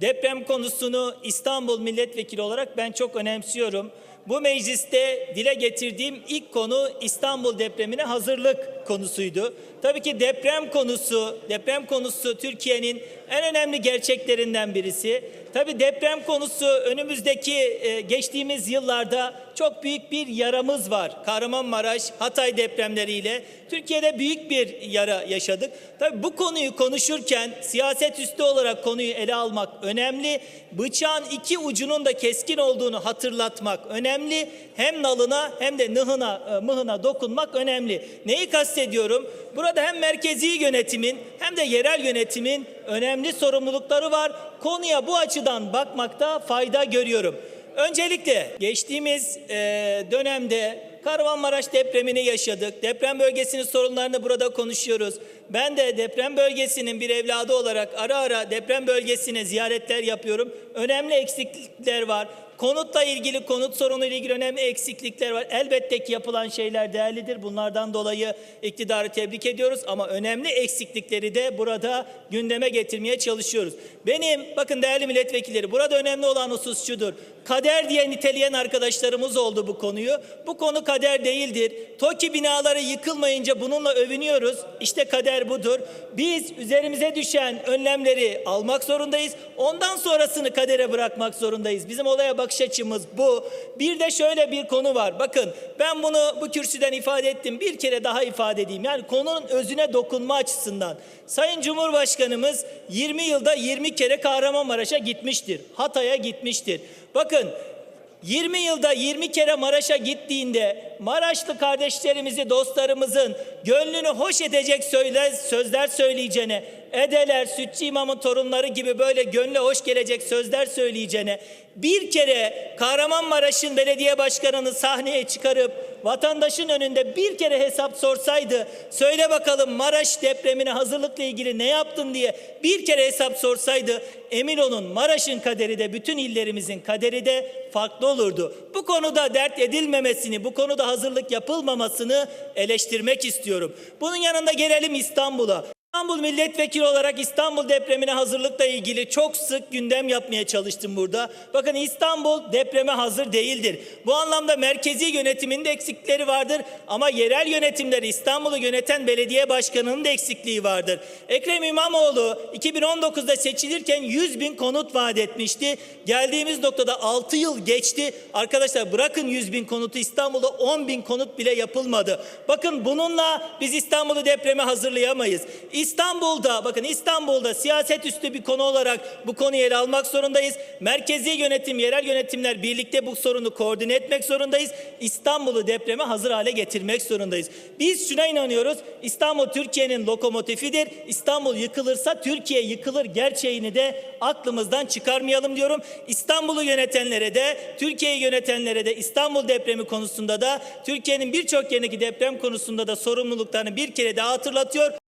Deprem konusunu İstanbul milletvekili olarak ben çok önemsiyorum. Bu mecliste dile getirdiğim ilk konu İstanbul depremine hazırlık konusuydu. Tabii ki deprem konusu, deprem konusu Türkiye'nin en önemli gerçeklerinden birisi. Tabii deprem konusu önümüzdeki e, geçtiğimiz yıllarda çok büyük bir yaramız var. Kahramanmaraş, Hatay depremleriyle Türkiye'de büyük bir yara yaşadık. Tabii bu konuyu konuşurken siyaset üstü olarak konuyu ele almak önemli. Bıçağın iki ucunun da keskin olduğunu hatırlatmak önemli. Hem nalına hem de nıhına, e, mıhına dokunmak önemli. Neyi kastediyorum? Burada hem merkezi yönetimin hem de yerel yönetimin önemli sorumlulukları var. Konuya bu açıdan bakmakta fayda görüyorum. Öncelikle geçtiğimiz e, dönemde Kahramanmaraş depremini yaşadık. Deprem bölgesinin sorunlarını burada konuşuyoruz. Ben de deprem bölgesinin bir evladı olarak ara ara deprem bölgesine ziyaretler yapıyorum. Önemli eksiklikler var. Konutla ilgili, konut sorunu ile ilgili önemli eksiklikler var. Elbette ki yapılan şeyler değerlidir. Bunlardan dolayı iktidarı tebrik ediyoruz ama önemli eksiklikleri de burada gündeme getirmeye çalışıyoruz. Benim, bakın değerli milletvekilleri, burada önemli olan husus şudur. Kader diye niteleyen arkadaşlarımız oldu bu konuyu. Bu konu kader değildir. TOKİ binaları yıkılmayınca bununla övünüyoruz. İşte kader budur. Biz üzerimize düşen önlemleri almak zorundayız. Ondan sonrasını kadere bırakmak zorundayız. Bizim olaya bakış açımız bu. Bir de şöyle bir konu var. Bakın ben bunu bu kürsüden ifade ettim. Bir kere daha ifade edeyim. Yani konunun özüne dokunma açısından. Sayın Cumhurbaşkanımız 20 yılda 20 kere Kahramanmaraş'a gitmiştir. Hatay'a gitmiştir. Bakın 20 yılda 20 kere Maraş'a gittiğinde Maraşlı kardeşlerimizi, dostlarımızın gönlünü hoş edecek sözler söyleyeceğine, edeler, sütçü imamın torunları gibi böyle gönle hoş gelecek sözler söyleyeceğine, bir kere Kahramanmaraş'ın belediye başkanını sahneye çıkarıp vatandaşın önünde bir kere hesap sorsaydı, söyle bakalım Maraş depremine hazırlıkla ilgili ne yaptın diye bir kere hesap sorsaydı, emin olun Maraş'ın kaderi de bütün illerimizin kaderi de farklı olurdu. Bu konuda dert edilmemesini, bu konuda hazırlık yapılmamasını eleştirmek istiyorum. Bunun yanında gelelim İstanbul'a. İstanbul milletvekili olarak İstanbul depremine hazırlıkla ilgili çok sık gündem yapmaya çalıştım burada. Bakın İstanbul depreme hazır değildir. Bu anlamda merkezi yönetimin de eksikleri vardır ama yerel yönetimler İstanbul'u yöneten belediye başkanının da eksikliği vardır. Ekrem İmamoğlu 2019'da seçilirken 100 bin konut vaat etmişti. Geldiğimiz noktada 6 yıl geçti. Arkadaşlar bırakın 100 bin konutu İstanbul'da 10 bin konut bile yapılmadı. Bakın bununla biz İstanbul'u depreme hazırlayamayız. İstanbul'da bakın İstanbul'da siyaset üstü bir konu olarak bu konuyu ele almak zorundayız. Merkezi yönetim, yerel yönetimler birlikte bu sorunu koordine etmek zorundayız. İstanbul'u depreme hazır hale getirmek zorundayız. Biz şuna inanıyoruz. İstanbul Türkiye'nin lokomotifidir. İstanbul yıkılırsa Türkiye yıkılır gerçeğini de aklımızdan çıkarmayalım diyorum. İstanbul'u yönetenlere de, Türkiye'yi yönetenlere de İstanbul depremi konusunda da Türkiye'nin birçok yerindeki deprem konusunda da sorumluluklarını bir kere daha hatırlatıyor.